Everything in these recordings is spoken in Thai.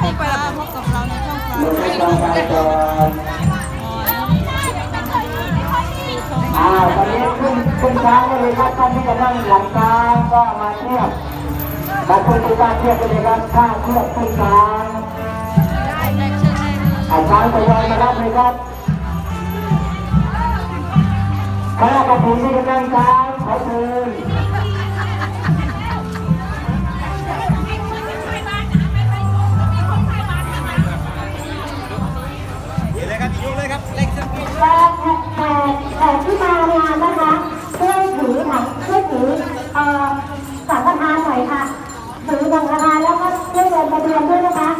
วัสดีค่ะพบกับเราในช่องฟ้าหนึ่งสองสามสองอ๋ออ่าตอนนี้ขึ้นขึ้นช้างเลยครับท่านที่จะนั่งหลังช้างก็มาเทียบมาขึ้นที่บ้านเทียบกันเลยครับข้างเทียบขึ้นช้างได้ได้เชิญได้เลยอาช้างทยอยมารับเลยครับข้ากระถิ่นที่จะนั่งช้างขอเชิญ แต่แต่แต่ที่มางานนะคะช่วยถือหนังช่วยถือเอ่อสังฆทานหน่อยค่ะถือสังฆทานแล้วก็ช่วยเดินทะเบียนด้วยนะคะ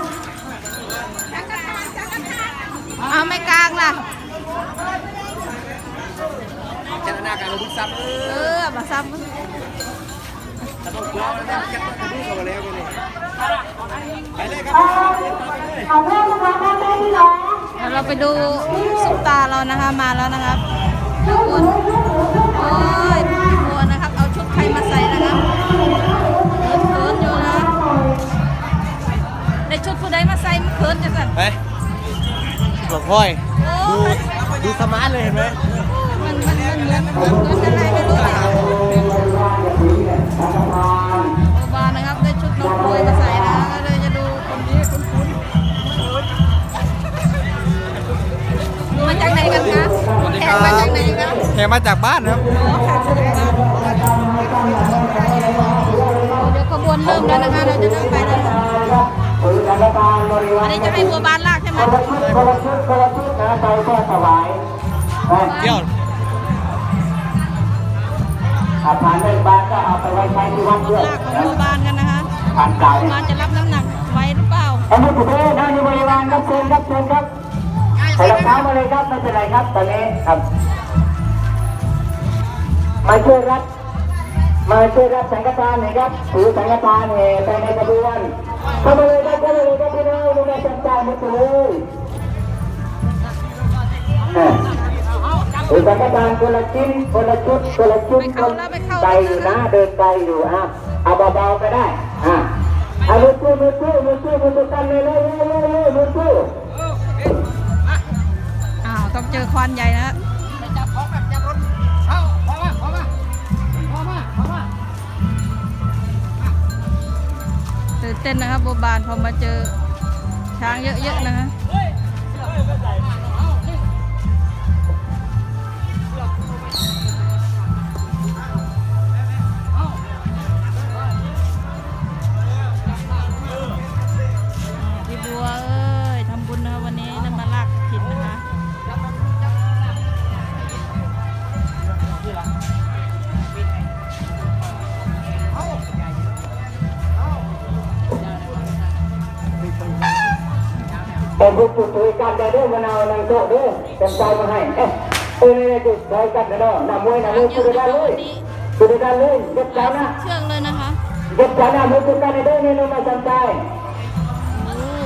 เอาไม่กลางล่ะเจ้าหน้าการลงทุนซ้ำเอเอออมาซ้จะต้องกลัวแล้วแค่ต้องดูเขาแล้วกันเลยไปเลยครับเอ่อขอโทษนะคะพ่อแม่พี่น้องำ เดี๋ยวเราไปดูซุปตาเรานะคะมาแล้วนะครับช่วยถือช่วยถือช่วยถืโอ้ยบัวนะครับ เอาชุดใครมาใส่นะครับเขินๆอยู่นะได้ชุดผู้ใดมาใส่มันเขินจังสันไปหลวงพ่อยโอ้ดูมันดูสมาร์ทเลยเห็นไหมมันมันมันเหมือนมันเหมือนอะไรไม่รู้เลย มาจากไหนกันคะแขกมาจากไหนคะแห่มาจากบ้านครับ อ๋อแขกมาจากบ้านเดี๋ยวขบวนเริ่มแล้วนะคะ เราจะเริ่มไปแล้วนะถือสังฆทานบริวารอันนี้จะให้บัวบานลากใช่ไหมคนละชุดคนละชุดคนละชุดนะใจแค่ถวายนะเที่ยวอาผ่านเรื่องบานก็เอาไปไว้ใช้ที่วัดด้วยลากของนะบัวบานกันนะคะผ่านเก่าบัวเนี่ยบานจะรับน้ำหนักไว้หรือเปล่า อันนี้สุด มาเลยครับไม่เป็นไรครับตอนนี้ครับ มาช่วยรับมาช่วยรับสังฆทานหน่อยครับถือสังฆทานแห่ไปในขบวนเข้ามาเลยครับเข้ามาเลยครับพี่น้องดูแลจับจ่ายหมดเลยอ่าถือสังฆทานคนละชิ้นคนละชุดคนละชุดไม่เข้าแล้วไม่เข้าไกลอยู่นะเดินไกลอยู่อะเอาเบาๆก็ได้อะเอามือสู้มือสู้มือสู้มือสู้กันเลยเลยเลยเลยเลยมือสู้อ้าวต้อง เจอควันใหญ่นะฮะเจับของแบบจับรถเข้าพอมาพอมาพอมาพอมาตื่นเต้นนะครับบัวบานพอมาเจอช้างเยอะๆนะฮะ แต่พวกจุดถือกันได้ด้วยมะนาวนังโตด้วยเป็นใจมาให้เอ๊ะเออเนี่ยจุดถือกันนะเนาะนำมวยนำมวยจุดได้เลยจุดได้เลยเย็บเจ้านะเชื่องเลยนะคะเย็บเจ้านะมือจุดกันได้ด้วยเนี่ยน้องมาสนใจ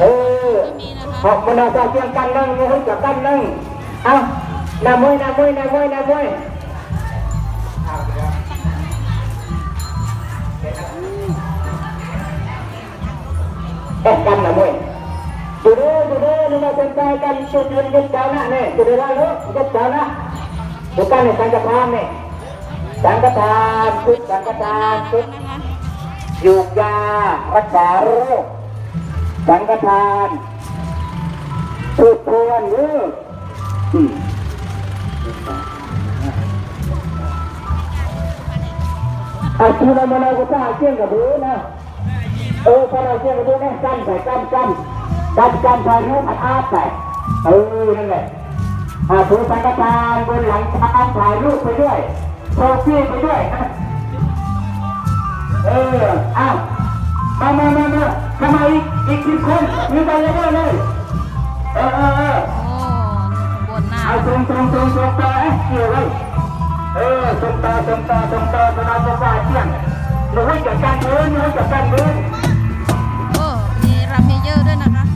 เออก็มีนะคะหอกมันเอาเสียงกันนั่งมือจับกันนั่งเอานำมวยนำมวยนำมวยนำมวย tujuan bencana nih. Sudah lalu, bencana. Bukan nih, sangkatan nih. Sangkatan, sud, sangkatan, sud. นะคะ Juga, rekar. Sangkatan. Tujuan lu. Hmm. Aku nama nama kita asyik ke mana? เออพอเราเชื่อกันด้วยนะกั้นใส่กั้นกั้นกั้นกั้นพายุอัดอาบใส่ เออนั่นแหละอ่าถือสังฆทานบนหลังช้างถ่ายรูปไปด้วยโซฟี่ไปด้วยนะเอออ้าวมามามามาเข้ามาอีกอีกสิบคนมีไปเยอะๆเลยเออเออเออโอ้ขบวนหน้าเอาตรงตรงตรงตรงตาเอ๊ะเกี่ยวเลยเออตรงตาตรงตาตรงตาตรงตาตรงตาเที่ยงหนูให้จัดการเดินหนูให้จัดการเดินโอ้มีราเมเยอร์ด้วยนะคะดูสิคะ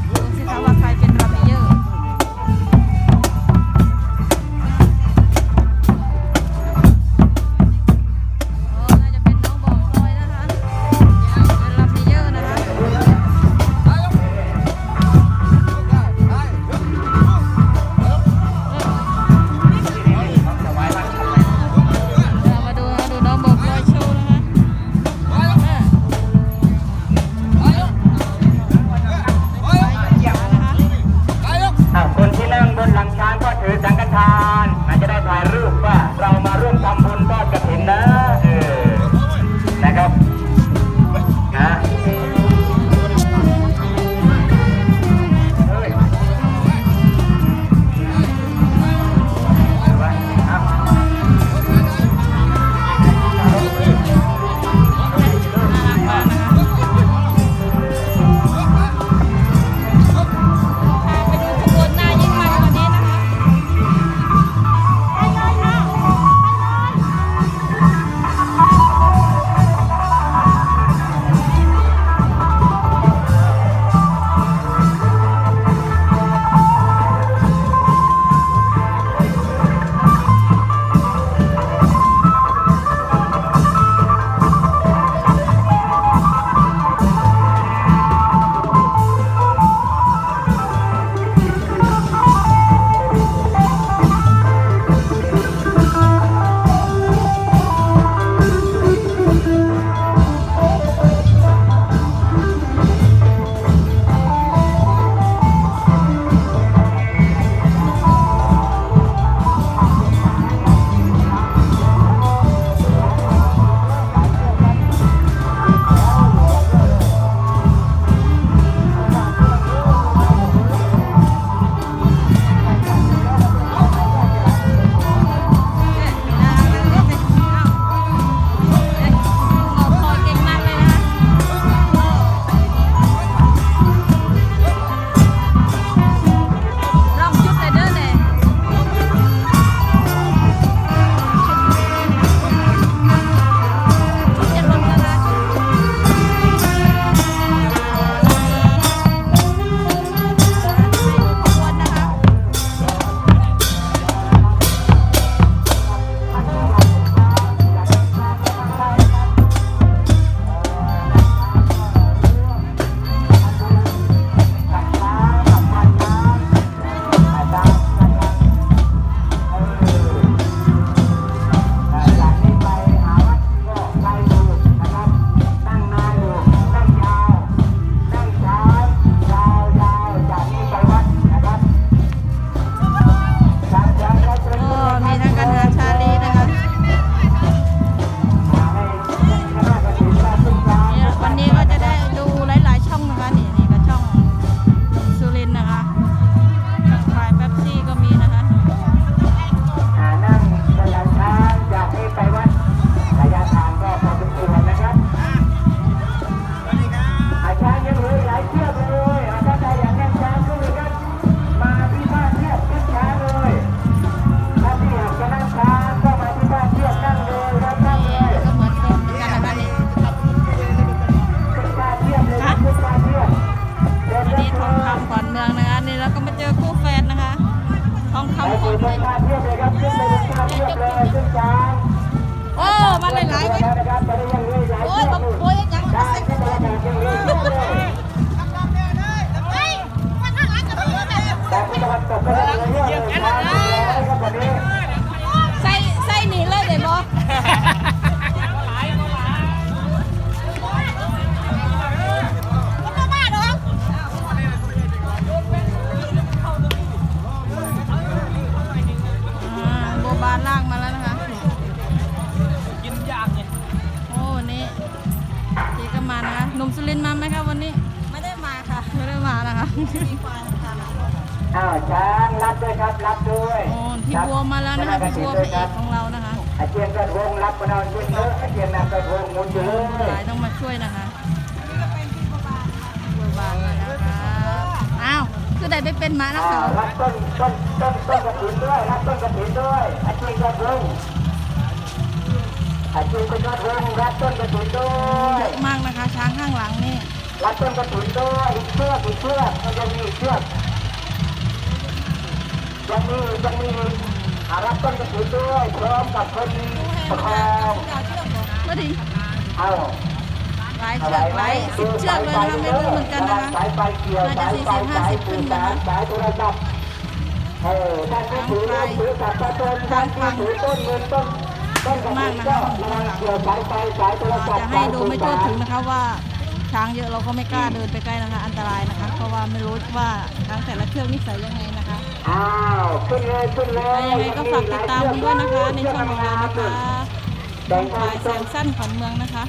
นั่งบนหลัง ไปบ อ้าวช้างรับด้วยครับรับด้วยโอ้พี่บัวมาแล้วนะคะพี่บัวพระเอกของเรานะคะอาเจียนกันวงรับกันเอาเจียนเยอะอาเจียนนำกันวงหมุนอยู่เลหลายยต้องมาช่วยนะคะบัวบานมาแล้วครับอ้าวคือได้ไปเป็นมาแล้วอ้าค่ะวรับต้นต้นต้นต้นกระถิ่นด้วยรับต้นกระถิ่นด้วยอาเจียนกันวงอาเจียนกันวงรับต้นกระถิ่นด้วเยยอะมากนะคะช้างข้างหลังนี่รับต้นกระถิ่นด้วยอีกเชือกอีกเชือกมันยังมีอีกเชือก ยังมียังมีอีกอ่ารับต้นกระถิ่นด้วยพร้อมกับคนประคองก็ดีเอาหลายเชือกหลายสิบเชือกเลยนะคะไม่รู้เหมือนกันนะคะสายไฟเกี่ยวสายไฟสายสื่อสารสายโทรศัพท์เออท่านที่ถือรถถือสัตว์ประชนท่านที่ถือต้นเงินต้นต้นกระถิ่นก็ระวังเกี่ยวสายไฟสายโทรศัพจะท์ให้ดูไม่ทั่วถึงนะคะว่า ช้างเยอะเราก็ไม่กล้าเดินไปใกล้นะคะ อันตรายนะคะ เพราะว่าไม่รู้ว่าช้างแต่ละเชือกนิสัยยังไงนะคะอ้าวขึ้นเลยขึ้นเลยถ้ายังไงก็ฝากติดตามกันด้วยนะคะ ในช่องของเรานะคะแต่ช่องงทาพางยแสนสั้นขวัญเมืองนะคะ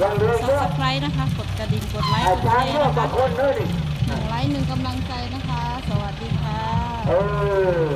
ยังเหลือซับเยสอะไครต์นะคะ กดกระดิ่งกดไลค์อากดแชจารย์ร์เยอะนะกว่าคะคนเลยหนึ่งไลค์หนึ่งกำลังใจนะคะ สวัสดีค่ะเออ